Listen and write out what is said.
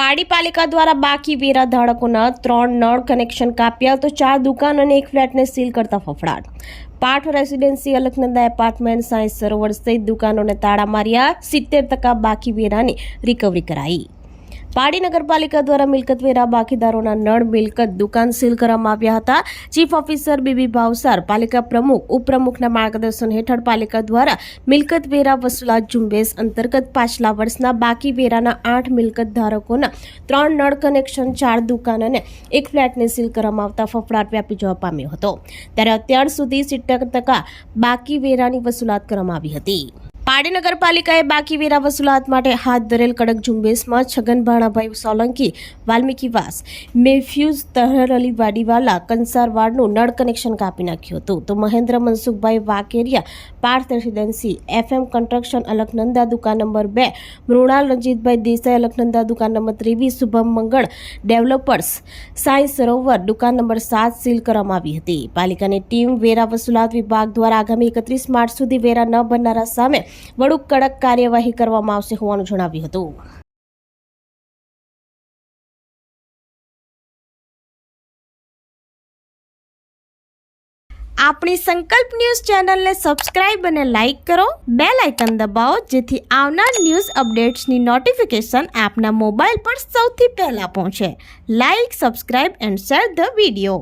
પાડી પાલિકા દ્વારા બાકી વેરા ધારકોના ત્રણ નળ કનેક્શન કાપ્યા તો ચાર દુકાન અને એક ફ્લેટને સીલ કરતા ફફડાટ. પાઠ રેસિડેન્સી અલકનંદા એપાર્ટમેન્ટ સાયન્સ સરોવર સહિત દુકાનોને તાળા માર્યા સિત્તેર ટકા બાકી વેરાની રિકવરી કરાઈ. પાડી નગરપાલિકા દ્વારા મિલકત વેરા બાકીદારોના નળ, મિલકત, દુકાન સીલ કરવામાં આવ્યા હતા. ચીફ ઓફિસર બીબી ભાવસાર, પાલિકા પ્રમુખ, ઉપપ્રમુખના માર્ગદર્શન હેઠળ પાલિકા દ્વારા મિલકત વેરા વસૂલાત ઝુંબેશ અંતર્ગત પાછલા વર્ષના બાકી વેરાના આઠ મિલકત ધારકોના ત્રણ નળ કનેક્શન, ચાર દુકાન અને એક ફ્લેટને સીલ કરવામાં આવતા ફફડાટ વ્યાપી જવા પામ્યો હતો. ત્યારે અત્યાર સુધી સિત્તેર ટકા બાકી વેરાની વસૂલાત કરવામાં આવી હતી. પાડી નગરપાલિકાએ બાકી વેરા વસૂલાત માટે હાથ ધરેલ કડક ઝુંબેશમાં છગન ભાણાભાઈ સોલંકી વાલ્મીકીવાસ મેફ્યુઝ તહર અલી વાડીવાલા કંસારવાડનું નળ કનેક્શન કાપી નાખ્યું હતું. તો Mahendra Mansukhbhai Vakeriya, Parth residency, FM construction Alaknanda દુકાન નંબર બે, મૃણાલ રંજીતભાઈ દેસાઈ અલકનંદા દુકાન નંબર ત્રેવીસ, શુભમ મંગળ ડેવલપર્સ સાંઈ સરોવર દુકાન નંબર સાત સીલ કરવામાં આવી હતી. પાલિકાની ટીમ વેરા વસૂલાત વિભાગ દ્વારા આગામી એકત્રીસ માર્ચ સુધી વેરા ન ભરનારા સામે વડુ કડક કાર્યવાહી કરવામાં આવશે હોવાનું જણાવ્યું હતું. આપણી સંકલ્પ ન્યૂઝ ચેનલને સબસ્ક્રાઇબ અને લાઇક કરો. બે લાઇકન દબાવો, જેથી આવનાર ન્યૂઝ અપડેટ્સની નોટિફિકેશન આપના મોબાઈલ પર સૌથી પહેલાં પહોંચે. Like, subscribe and share the video.